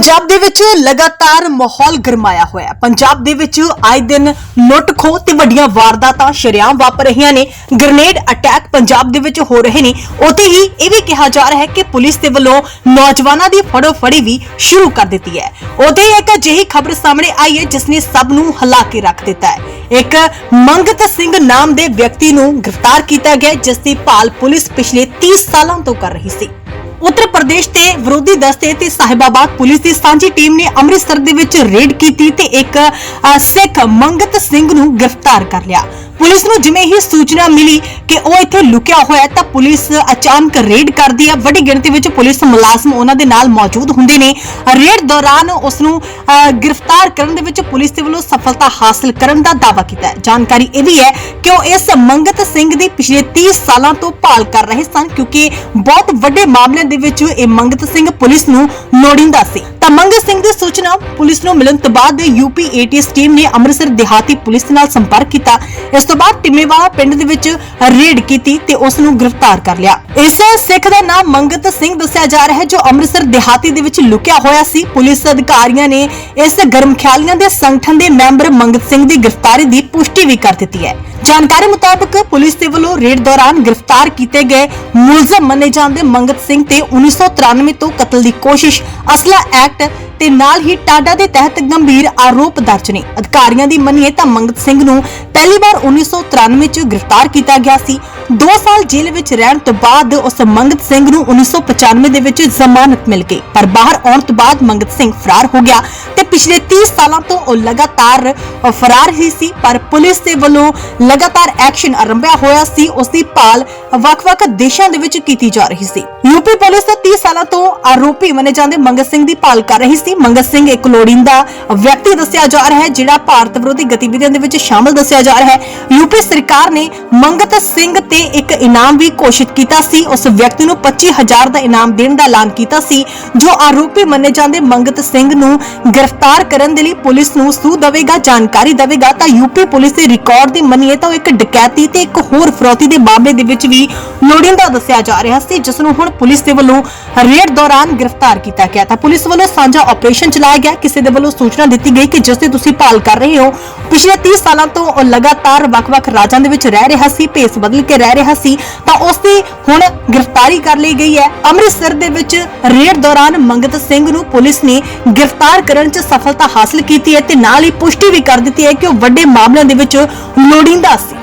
ਪੰਜਾਬ ਦੇ ਵਿੱਚ ਲਗਾਤਾਰ ਮਾਹੌਲ ਗਰਮਾਇਆ ਹੋਇਆ ਹੈ। ਪੰਜਾਬ ਦੇ ਵਿੱਚ ਆਏ ਦਿਨ ਲੁੱਟ ਤੇ ਵੱਡੀਆਂ ਵਾਰਦਾਤਾਂ ਸ਼ਰੇਆਮ ਵਾਪਰ ਰਹੀਆਂ ਨੇ। ਗ੍ਰਨੇਡ ਅਟੈਕ ਪੰਜਾਬ ਦੇ ਵਿੱਚ ਹੋ ਰਹੇ ਨੇ। ਉਤੇ ਹੀ ਇਹ ਵੀ ਕਿਹਾ ਜਾ ਰਿਹਾ ਹੈ ਕਿ ਪੁਲਿਸ ਦੇ ਵੱਲੋਂ ਨੌਜਵਾਨਾਂ ਦੀ ਫੜੋ ਫੜੀ ਵੀ ਸ਼ੁਰੂ ਕਰ ਦਿੱਤੀ ਹੈ। ਉਤੇ ਹੀ ਇੱਕ ਅਜਿਹੀ ਖਬਰ ਸਾਹਮਣੇ ਆਈ ਹੈ, ਜਿਸ ਨੇ ਸਭ ਨੂੰ ਹਿਲਾ ਕੇ ਰੱਖ ਦਿੱਤਾ ਹੈ। ਇੱਕ ਮੰਗਤ ਸਿੰਘ ਨਾਮ ਦੇ ਵਿਅਕਤੀ ਨੂੰ ਗ੍ਰਿਫਤਾਰ ਕੀਤਾ ਗਿਆ ਜਿਸ ਦੀ ਭਾਲ ਪੁਲਿਸ ਪਿਛਲੇ 30 ਸਾਲਾਂ ਤੋਂ ਕਰ ਰਹੀ ਸੀ। ਉੱਤਰ ਪ੍ਰਦੇਸ਼ ਤੇ ਵਿਰੋਧੀ ਦਸਤੇ ਤੇ ਸਾਹਿਬਾਬਾਦ ਪੁਲਿਸ ਦੀ ਸਾਂਝੀ ਟੀਮ ਨੇ ਅੰਮ੍ਰਿਤਸਰ ਦੇ ਵਿੱਚ ਰੇਡ ਕੀਤੀ ਤੇ ਇੱਕ ਸਿੱਖ ਮੰਗਤ ਸਿੰਘ ਨੂੰ ਗ੍ਰਿਫਤਾਰ ਕਰ ਲਿਆ। ਪੁਲਿਸ ਨੂੰ ਜਿਵੇਂ ਹੀ ਸੂਚਨਾ ਮਿਲੀ ਕਿ ਉਹ ਇੱਥੇ ਲੁਕਿਆ ਹੋਇਆ ਹੈ, ਤਾਂ ਪੁਲਿਸ ਅਚਾਨਕ ਰੇਡ ਕਰਦੀ ਹੈ। ਵੱਡੀ ਗਿਣਤੀ ਵਿੱਚ ਪੁਲਿਸ ਮੁਲਾਜ਼ਮ ਉਹਨਾਂ ਦੇ ਨਾਲ ਮੌਜੂਦ ਹੁੰਦੇ ਨੇ। ਰੇਡ ਦੌਰਾਨ ਉਸ ਨੂੰ ਗ੍ਰਿਫਤਾਰ ਕਰਨ ਦੇ ਵਿੱਚ ਪੁਲਿਸ ਦੇ ਵੱਲੋਂ ਸਫਲਤਾ ਹਾਸਲ ਕਰਨ ਦਾ ਦਾਅਵਾ ਕੀਤਾ ਹੈ। ਜਾਣਕਾਰੀ ਇਹ ਵੀ ਹੈ ਕਿ ਉਹ ਇਸ ਮੰਗਤ ਸਿੰਘ ਦੀ ਪਿਛਲੇ 30 ਸਾਲਾਂ ਤੋਂ ਭਾਲ ਕਰ ਰਹੇ ਸਨ, ਕਿਉਂਕਿ ਬਹੁਤ ਵੱਡੇ ਮਾਮਲਿਆਂ ਦੇ ਵਿੱਚ ਇਹ ਮੰਗਤ ਸਿੰਘ ਪੁਲਿਸ ਨੂੰ ਲੋੜੀਂਦਾ ਸੀ। ਤਾਂ ਮੰਗਤ ਸਿੰਘ ਦੀ ਸੂਚਨਾ, ਪੁਲਿਸ ਨੂੰ ਮਿਲਣ ਤੋਂ ਬਾਅਦ ਯੂਪੀ ਏਟੀਐਸ ਟੀਮ ਨੇ ਅੰਮ੍ਰਿਤਸਰ ਦਿਹਾਤੀ ਪੁਲਿਸ ਨਾਲ ਸੰਪਰਕ ਕੀਤਾ। ਇਸ ਤੋਂ ਬਾਅਦ ਟਿਮੇਵਾਲਾ ਪਿੰਡ ਦੇ ਵਿੱਚ ਰੇਡ ਕੀਤੀ ਤੇ ਉਸ ਨੂੰ ਗ੍ਰਿਫਤਾਰ ਕਰ ਲਿਆ। ਇਸ ਸਿੱਖ ਦਾ ਨਾਮ ਮੰਗਤ ਸਿੰਘ ਦੱਸਿਆ ਜਾ ਰਿਹਾ ਹੈ, ਜੋ ਅੰਮ੍ਰਿਤਸਰ ਦਿਹਾਤੀ ਦੇ ਵਿੱਚ ਲੁਕਿਆ ਹੋਇਆ ਸੀ। ਪੁਲਿਸ ਅਧਿਕਾਰੀਆਂ ਨੇ ਇਸ ਗਰਮ ਦੇ ਸੰਗਠਨ ਦੇ ਮੈਂਬਰ ਮੰਗਤ ਸਿੰਘ ਦੀ ਗ੍ਰਿਫਤਾਰੀ ਦੀ ਪੁਸ਼ਟੀ ਵੀ ਕਰ ਦਿੱਤੀ ਹੈ। ਜਾਣਕਾਰੀ ਮੁਤਾਬਕ ਪੁਲਿਸ ਦੇ ਵੱਲੋਂ ਰੇਡ ਦੌਰਾਨ ਗ੍ਰਿਫਤਾਰ ਕੀਤੇ ਗਏ ਮੁਲਜ਼ਮ ਮੰਨੇ ਜਾਂਦੇ ਮੰਗਤ ਸਿੰਘ ਤੇ 1993 ਤੋਂ ਕਤਲ ਦੀ ਕੋਸ਼ਿਸ਼। ਅਸਲਾ ਐਕਟ ਤੇ ਨਾਲ ਹੀ ਟਾਡਾ ਦੇ ਤਹਿਤ ਗੰਭੀਰ ਆਰੋਪ ਦਰਜ ਨੇ। ਅਧਿਕਾਰੀਆਂ ਦੀ ਮੰਨੀਏ ਤਾਂ ਮੰਗਤ ਸਿੰਘ ਨੂੰ ਪਹਿਲੀ ਵਾਰ 1993 ਚ ਗ੍ਰਿਫਤਾਰ ਕੀਤਾ ਗਿਆ ਸੀ। 2 ਸਾਲ ਜੇਲ੍ਹ ਵਿੱਚ ਰਹਿਣ ਤੋਂ ਬਾਅਦ ਉਸ ਮੰਗਤ ਸਿੰਘ ਨੂੰ 1995 ਦੇ ਵਿੱਚ ਜ਼ਮਾਨਤ ਮਿਲ ਗਈ। ਪਰ ਬਾਹਰ ਆਉਣ ਤੋਂ ਬਾਅਦ ਮੰਗਤ ਸਿੰਘ ਫਰਾਰ ਹੋ ਗਿਆ ਪਿਛਲੇ 30 ਸਾਲਾਂ ਤੋਂ ਉਹ ਲਗਾਤਾਰ ਫਰਾਰ ਹੀ ਸੀ, ਪਰ ਪੁਲਿਸ ਦੇ ਵੱਲੋਂ ਲਗਾਤਾਰ ਐਕਸ਼ਨ ਆਰੰਭਿਆ ਹੋਇਆ ਸੀ ਉਸ ਦੀ ਭਾਲ ਵੱਖ-ਵੱਖ ਦੇਸ਼ਾਂ ਦੇ ਵਿੱਚ ਕੀਤੀ ਜਾ ਰਹੀ ਸੀ। ਯੂਪੀ ਪੁਲਿਸ 30 ਸਾਲਾਂ ਤੋਂ ਆਰੋਪੀ ਮੰਨੇ ਜਾਂਦੇ ਮੰਗਤ ਸਿੰਘ ਦੀ ਭਾਲ ਕਰ ਰਹੀ ਸੀ। ਮੰਗਤ ਸਿੰਘ ਇੱਕ ਲੋੜੀਂਦਾ ਵਿਅਕਤੀ ਦੱਸਿਆ ਜਾ ਰਿਹਾ ਹੈ, ਜਿਹੜਾ ਭਾਰਤ ਵਿਰੋਧੀ ਗਤੀਵਿਧੀਆਂ ਦੇ ਵਿੱਚ ਸ਼ਾਮਲ ਦੱਸਿਆ ਜਾ ਰਿਹਾ ਹੈ। ਯੂਪੀ ਸਰਕਾਰ ਨੇ ਮੰਗਤ ਸਿੰਘ ਤੇ ਇੱਕ ਇਨਾਮ ਵੀ ਘੋਸ਼ਿਤ ਕੀਤਾ ਸੀ। ਉਸ ਵਿਅਕਤੀ ਨੂੰ 25000 ਦਾ ਇਨਾਮ ਦੇਣ ਦਾ ਐਲਾਨ ਕੀਤਾ ਸੀ, ਜੋ ਆਰੋਪੀ ਮੰਨੇ ਜਾਂਦੇ ਮੰਗਤ ਸਿੰਘ ਨੂੰ ਗ੍ਰਿਫਤਾਰ ਕਰਨ ਦੇ ਲਈ ਪੁਲਿਸ ਨੂੰ ਸੂ ਦਵੇਗਾ, ਜਾਣਕਾਰੀ ਦੇਵੇਗਾ ਤਾਂ ਯੂਪੀ ਪੁਲਿਸ ਦੇ ਰਿਕਾਰਡ ਦੀ ਮੰਨੀਏ ਤਾਂ ਇੱਕ ਡਕੈਤੀ ਤੇ ਇੱਕ ਹੋਰ ਫਰੌਤੀ ਦੇ ਮਾਮਲੇ ਦੇ ਵਿੱਚ ਵੀ ਲੋੜੀਂਦਾ ਦੱਸਿਆ ਜਾ ਰਿਹਾ ਸੀ, ਜਿਸ ਨੂੰ ਹੁਣ ਪੁਲਿਸ ਦੇ ਵੱਲੋਂ ਰੇਡ ਦੌਰਾਨ ਗ੍ਰਿਫਤਾਰ ਕੀਤਾ ਗਿਆ। ਤਾਂ ਪੁਲਿਸ ਵੱਲੋਂ ਸਾਂਝਾ ਆਪਰੇਸ਼ਨ ਚਲਾਇਆ ਗਿਆ। ਕਿਸੇ ਦੇ ਵੱਲੋਂ ਸੂਚਨਾ ਦਿੱਤੀ ਗਈ ਕਿ ਜਿਸ ਦੀ ਤੁਸੀਂ ਭਾਲ ਕਰ ਰਹੇ ਹੋ, ਪਿਛਲੇ 30 ਸਾਲਾਂ ਤੋਂ ਉਹ ਲਗਾਤਾਰ ਵੱਖ-ਵੱਖ ਰਾਜਾਂ ਦੇ ਵਿੱਚ ਰਹਿ ਰਿਹਾ ਸੀ, ਭੇਸ ਬਦਲ ਕੇ ਰਹਿ ਰਿਹਾ ਸੀ, ਤਾਂ ਉਸ ਦੀ ਹੁਣ ਗ੍ਰਿਫਤਾਰੀ ਕਰ ਲਈ ਗਈ ਹੈ। ਅੰਮ੍ਰਿਤਸਰ ਦੇ ਵਿੱਚ ਰੇਡ ਦੌਰਾਨ ਮੰਗਤ ਸਿੰਘ ਨੂੰ ਪੁਲਿਸ ਨੇ ਗ੍ਰਿਫਤਾਰ ਕਰਨ 'ਚ ਸਫਲਤਾ ਹਾਸਲ ਕੀਤੀ ਹੈ ਤੇ ਨਾਲ ਹੀ ਪੁਸ਼ਟੀ ਵੀ ਕਰ ਦਿੱਤੀ ਹੈ ਕਿ ਉਹ ਵੱਡੇ ਮਾਮਲਿਆਂ ਦੇ ਵਿੱਚ ਲੋੜੀਂਦਾ ਸੀ।